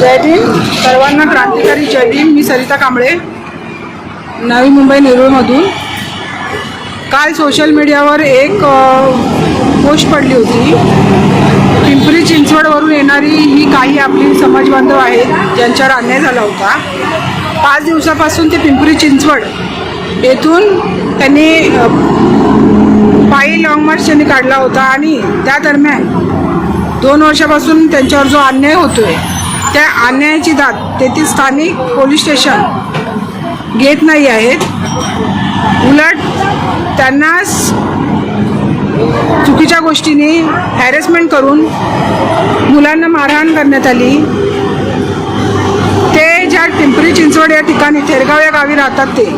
जय भीम. सर्वांना क्रांतिकारी जय भीम. मी सरिता कांबळे. नवी मुंबई नेरूळमधून. काल सोशल मीडियावर एक पोस्ट पडली होती. पिंपरी चिंचवडवरून येणारी ही काही आपली समाजबांधव आहेत ज्यांच्यावर अन्याय झाला होता. पाच दिवसापासून ते पिंपरी चिंचवड येथून त्यांनी पायी लाँग मार्च त्यांनी काढला होता आणि त्या दरम्यान दोन वर्षापासून त्यांच्यावर जो अन्याय होतोय त्या अन्यायाची दाद तेथील स्थानिक पोलीस स्टेशन घेत नाही आहेत. उलट त्यांना चुकीच्या गोष्टीने हॅरेसमेंट करून मुलांना मारहाण करण्यात आली. ते ज्या पिंपरी चिंचवड या ठिकाणी थेरगाव या गावी राहतात ते.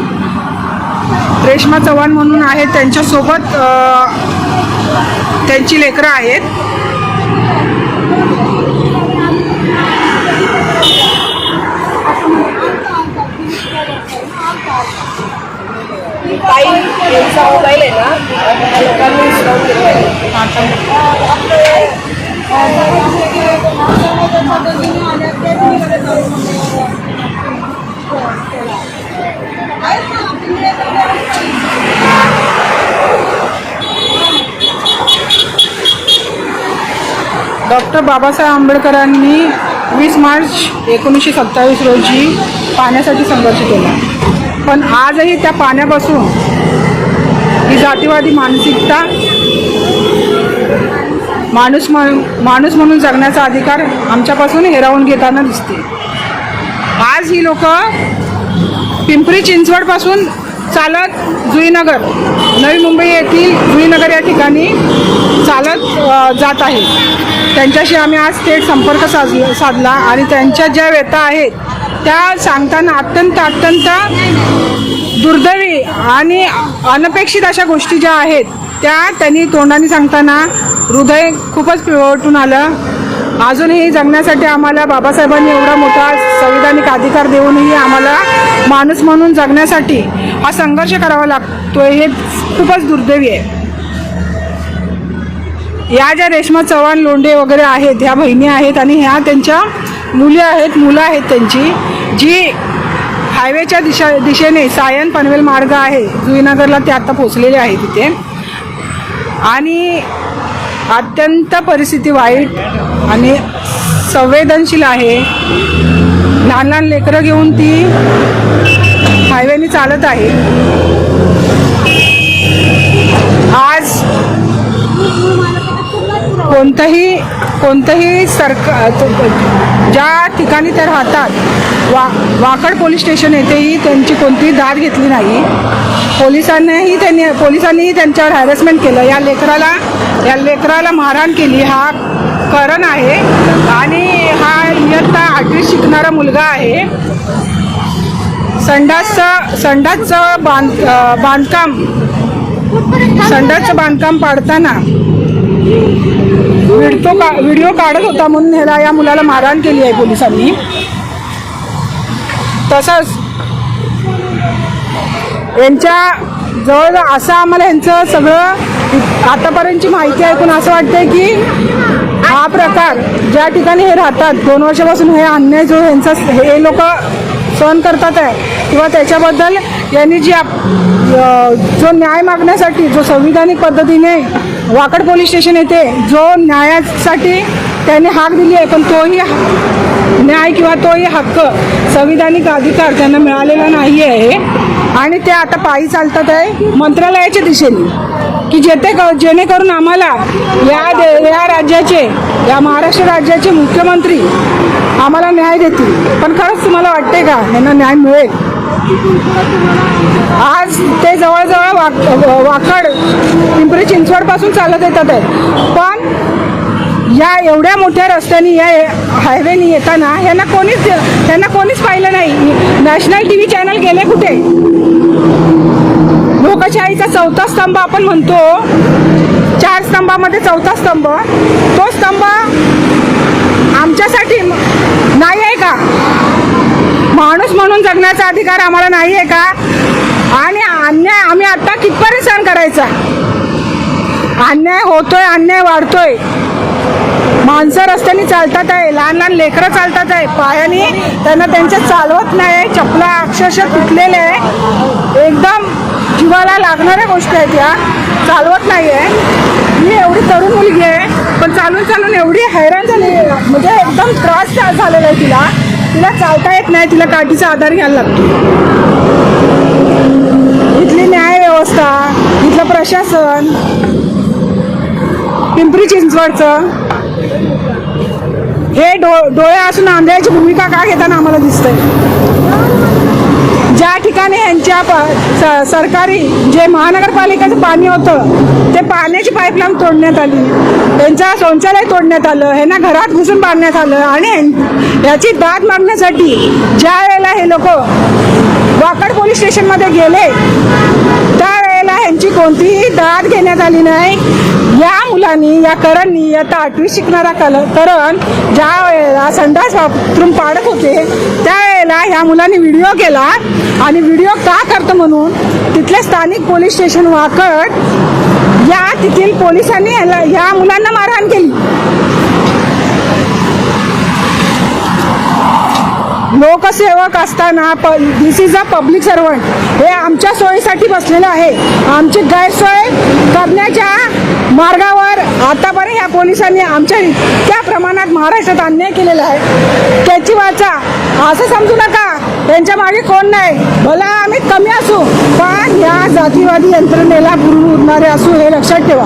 रेश्मा चव्हाण म्हणून आहेत. त्यांच्यासोबत त्यांची लेकरं आहेत. काही यांचा मोबाईल आहे ना? लोकांनी डॉक्टर बाबासाहेब आंबेडकरांनी वीस मार्च एकोणीसशे सत्तावीस रोजी पाण्यासाठी संघर्ष केला. पण आजही त्या पाण्यापासून ही जातीवादी मानसिकता माणूस म्हणून माणूस म्हणून जगण्याचा अधिकार आमच्यापासून हिरावून घेताना दिसते. आज ही लोक पिंपरी चिंचवडपासून चालत जुईनगर नवी मुंबई येथील जुईनगर या ठिकाणी चालत जात आहे. त्यांच्याशी आम्ही आज थेट संपर्क साधला साधला आणि त्यांच्या ज्या व्यथा आहेत त्या सांगताना अत्यंत अत्यंत दुर्दैवी आणि अनपेक्षित अशा गोष्टी ज्या आहेत त्या त्यांनी तोंडाने सांगताना हृदय खूपच पिळवटून आलं. अजूनही जगण्यासाठी आम्हाला बाबासाहेबांनी एवढा मोठा संविधानिक अधिकार देऊनही आम्हाला माणूस म्हणून जगण्यासाठी हा संघर्ष करावा लागतोय हे खूपच दुर्दैवी आहे. या ज्या रेश्मा चव्हाण लोंढे वगैरे आहेत ह्या बहिणी आहेत आणि ह्या त्यांच्या मुली आहेत मुलं आहेत त्यांची जी हायवेच्या दिशा दिशेने सायन पनवेल मार्ग आहे जुईनगरला ते आता पोचलेले आहे तिथे आणि अत्यंत परिस्थिती वाईट आणि संवेदनशील आहे. लहान लहान लेकरं घेऊन ती हायवेने चालत आहे. आज कोणतंही कोणतंही सरकार ज्या ठिकाणी त्या राहतात वा वाकड पोलीस स्टेशन येथेही त्यांची कोणतीही दाद घेतली नाही. पोलिसांनीही त्यांनी पोलिसांनीही त्यांच्यावर हॅरेसमेंट केलं. या लेकराला या लेकराला मारहाण केली. हा करण आहे. आणि हा इयत्ता आठवीत शिकणारा मुलगा आहे. संडासचं संडासचं बांध बांधकाम संडासचं बांधकाम पाडताना व्हिडिओ का व्हिडिओ काढत होता म्हणून ह्याला या मुलाला मारहाण केली आहे पोलिसांनी. तसंच यांच्या जवळ असं आम्हाला यांचं सगळं आतापर्यंतची माहिती ऐकून असं वाटतंय की हा प्रकार ज्या ठिकाणी हे राहतात दोन वर्षापासून हे अन्याय जो यांचा हे लोक सहन करतात आहे किंवा त्याच्याबद्दल यांनी जी आप जो न्याय मागण्यासाठी जो संविधानिक पद्धतीने वाकड पोलीस स्टेशन येथे जो न्यायासाठी त्यांनी हाक दिली आहे पण तोही न्याय किंवा तोही हक्क संविधानिक अधिकार त्यांना मिळालेला नाही आहे आणि ते आता पायी चालतात आहे. मंत्रालयाच्या दिशेने. की जेथे जेणेकरून आम्हाला या दे या राज्याचे या महाराष्ट्र राज्याचे मुख्यमंत्री आम्हाला न्याय देतील. पण खरंच तुम्हाला वाटते का? यांना न्याय मिळेल. आज ते जवळजवळ वाक वाकड पिंपरी चिंचवडपासून चालत येतात आहे. पण या एवढ्या मोठ्या रस्त्याने या हायवेनी येताना यांना कोणीच त्यांना कोणीच पाहिलं नाही. नॅशनल टी व्ही चॅनल गेले कुठे? लोकशाहीचा चौथा स्तंभ आपण म्हणतो. चार स्तंभामध्ये चौथा स्तंभ. तो स्तंभ आमच्यासाठी नाही आहे का? माणूस म्हणून जगण्याचा अधिकार आम्हाला नाही आहे का? आणि अन्याय आम्ही आता कितपर्यंत सहन करायचा? अन्याय होतोय अन्याय वाढतोय. माणसं रस्त्याने चालतात आहे लहान लहान लेकरं चालतात आहे. पायाने त्यांना त्यांच्या चालवत नाही चपला अक्षरशः तुटलेले आहे. एकदम जीवाला लागणाऱ्या गोष्टी आहेत या. चालवत नाही आहे. मी एवढी तरुण मुलगी आहे पण चालून चालून एवढी हैराण झाली म्हणजे एकदम त्रास झालेला आहे तिला. तिला चालता येत नाही तिला काठीचा आधार घ्यायला लागतो. इथली न्याय व्यवस्था इथलं प्रशासन पिंपरी चिंचवडचं. हे डो डोळे असून आंधळ्याची भूमिका का घेताना आम्हाला दिसतंय? ज्या ठिकाणी यांच्या सरकारी जे महानगरपालिकेचं पाणी होतं ते पाण्याची पाईपलाईन तोडण्यात आली. त्यांचा शौचालय तोडण्यात आलं. ह्यांना घरात घुसून बांधण्यात आलं. आणि याची दाद मागण्यासाठी ज्या वेळेला हे लोक वाकड पोलीस स्टेशनमध्ये गेले त्यावेळेला ह्यांची कोणतीही दाद घेण्यात आली नाही. या मुलांनी या करणनी आता आठवी शिकणारा कल करण ज्या वेळेला संडास बाथरूम पाडत होते त्यावेळेला ह्या मुलांनी व्हिडिओ केला. आणि व्हिडिओ का करतो म्हणून तिथले स्थानिक पोलीस स्टेशन वाकड या तेथील पोलिसांनी ह्या या मुलांना मारहाण केली. लोकसेवक असताना this is a public servant हे आमच्या सोयीसाठी बसलेलं आहे. आमची गैरसोय करण्याच्या मार्गावर आतापर्यंत ह्या पोलिसांनी आमच्या त्या प्रमाणात महाराष्ट्रात अन्याय केलेला आहे. त्याची वाचा असं समजू नका. त्यांच्या मागे कोण नाही. भला आम्ही कमी असू पण या जातीवादी यंत्रणेला गुरु असू हे लक्षात ठेवा.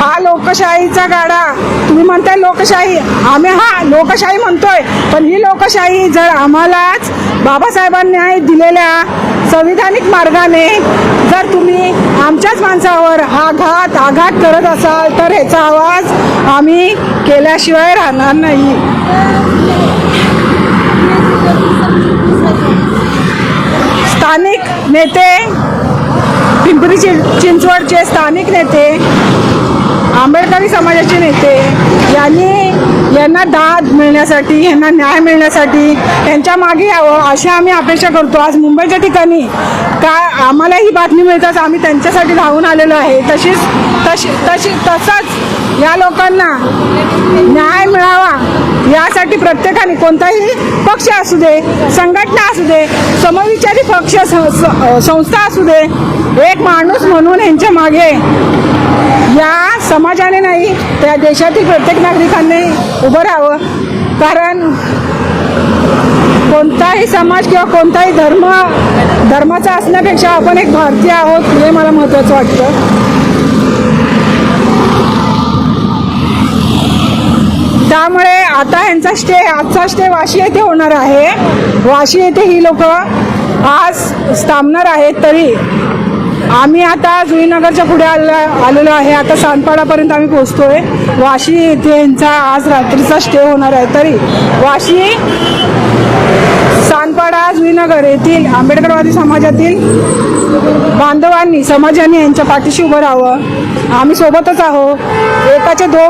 हा लोकशाहीचा गाडा. तुम्ही म्हणताय लोकशाही. आम्ही हा लोकशाही म्हणतोय पण ही लोकशाही जर आम्हालाच बाबासाहेबांनी दिलेल्या संविधानिक मार्गाने जर तुम्ही आमच्याच माणसावर हा घात आघात करत असाल तर ह्याचा आवाज आम्ही केल्याशिवाय राहणार नाही. स्थानिक नेते पिंपरी चिंचवडचे स्थानिक नेते आंबेडकरी समाजाचे नेते यांनी यांना दाद मिळण्यासाठी यांना न्याय मिळण्यासाठी त्यांच्या मागे यावं अशी आम्ही अपेक्षा करतो. आज मुंबईच्या ठिकाणी का आम्हाला ही बातमी मिळताच आम्ही त्यांच्यासाठी धावून आलेलो आहे. तशीच तशी तशी तसंच या लोकांना न्याय मिळावा यासाठी प्रत्येकाने कोणताही पक्ष असू दे संघटना असू दे समविचारी पक्ष स- संस्था असू दे एक माणूस म्हणून यांच्या मागे या समाजाने नाही त्या देशातील प्रत्येक नागरिकांनी उभं राहावं. कारण कोणताही समाज किंवा कोणताही धर्म धर्माचा असण्यापेक्षा आपण एक भारतीय आहोत हे मला महत्त्वाचं वाटतं. त्यामुळे आता ह्यांचा स्टे आजचा स्टे वाशी येथे होणार आहे. वाशी येथे ही लोक आज थांबणार आहेत तरी. आम्ही आता जुईनगरच्या पुढे आलो आलेलो आहे. आता सानपाडापर्यंत आम्ही पोहोचतोय. वाशी येथे यांचा आज रात्रीचा स्टे होणार आहे. तरी वाशी पाडा जुईनगर येथील आंबेडकरवादी समाजातील बांधवांनी समाजाने यांच्या पाठीशी उभं राहावं. आम्ही सोबतच आहोत. एकाचे दो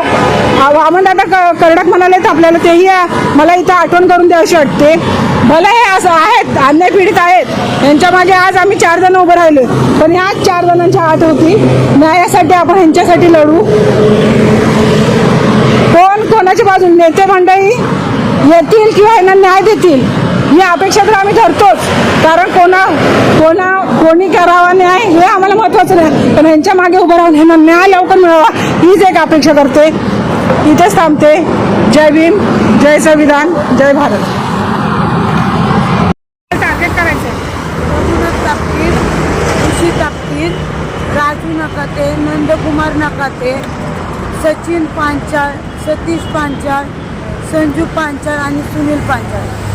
वामनदादा क- कर्डक म्हणाले तर आपल्याला तेही मला इथं आठवण करून द्यावीशी वाटते. भले हे असं आहेत अन्याय पीडित आहेत यांच्या मागे आज आम्ही चार जण उभं राहिलो. पण ह्याच चार जणांच्या आठ होती. न्यायासाठी आपण ह्यांच्यासाठी लढू. कोण कोणाच्या बाजूने? नेते मंडळी येतील किंवा यांना न्याय देतील? ही अपेक्षा तर आम्ही धरतोच. कारण कोणा कोणा कोणी करावा न्याय हे आम्हाला महत्वाचं नाही. पण यांच्या मागे उभं राहून ह्यांना न्याय लवकर मिळावा हीच एक अपेक्षा करते इथेच थांबते. जय भीम जय संविधान जय भारत. करायचं रघुनाथ तापकीर ऋषी तापकीर राजू नकाते नंदकुमार नकाते सचिन पांचाळ सतीश पांचाळ संजू पांचाळ आणि सुनील पांचाळ.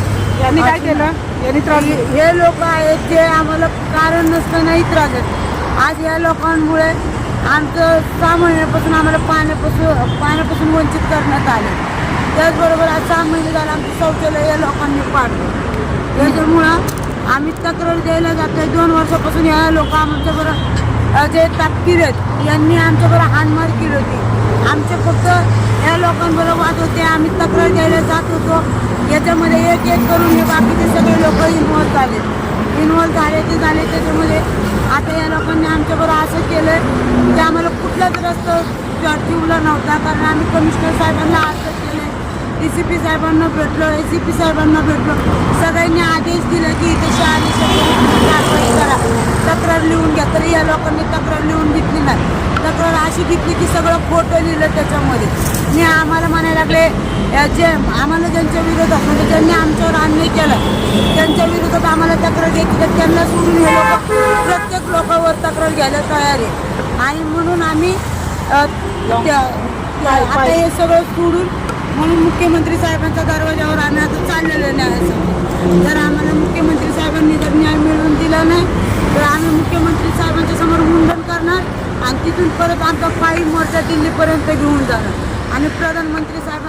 यांनी काय केलं? यांनी त्रास हे- लोक आहेत जे आम्हाला कारण नसतानाही त्रास देतात आज या लोकांमुळे आमचं सहा महिन्यापासून आम्हाला पाण्यापासून पाण्यापासून वंचित करण्यात आले. त्याचबरोबर आज सहा महिने झाले आमचं शौचालय या लोकांनी पाडलं. त्याच्यामुळं आम्ही तक्रार द्यायला जातोय दोन वर्षापासून या लोक आमच्याबरोबर जे तापकीर आहेत यांनी आमच्याबरोबर हाणमार केली होती. आमचे फक्त या लोकांबरोबर वाद होते आम्ही तक्रार द्यायला जात होतो. याच्यामध्ये एक एक करून हे बाकीचे सगळे लोक इन्व्हॉल्व झाले. इन्व्हॉल्व झाले ते झाले त्याच्यामध्ये आता या लोकांनी आमच्याबरोबर असं केलं की आम्हाला कुठलाच रस्त्यावर ठेवला नव्हता. कारण आम्ही कमिशनर साहेबांना असं केले डी सी पी साहेबांना भेटलो ए सी पी साहेबांना भेटलो. सगळ्यांनी आदेश दिले की इथे शहानिशा कारवाई करा. तक्रार लिहून घ्या. तरी या लोकांनी तक्रार लिहून घेतली नाही. तक्रार अशी घेतली की सगळं खोटं लिहिलं त्याच्यामध्ये. मी आम्हाला म्हणायला लागले या जे आम्हाला ज्यांच्या विरोधात म्हणजे ज्यांनी आमच्यावर अन्याय केला त्यांच्या विरोधात आम्हाला तक्रार घेतली तर त्यांना सोडून हे लोक प्रत्येक लोकांवर तक्रार घ्यायला तयार आहे. आणि म्हणून आम्ही त्या- आता हे सगळं सोडून म्हणून मुख्यमंत्री साहेबांच्या दरवाजावर आम्ही आता चाललेलो न्यायासाठी जर आम्हाला मुख्यमंत्री साहेबांनी जर न्याय मिळवून दिला नाही तर आम्ही मुख्यमंत्री साहेबांच्या समोर मुंडन करणार. आणि तिथून परत आमचा पायी मोर्चा दिल्लीपर्यंत घेऊन जाणार आणि प्रधानमंत्री साहेब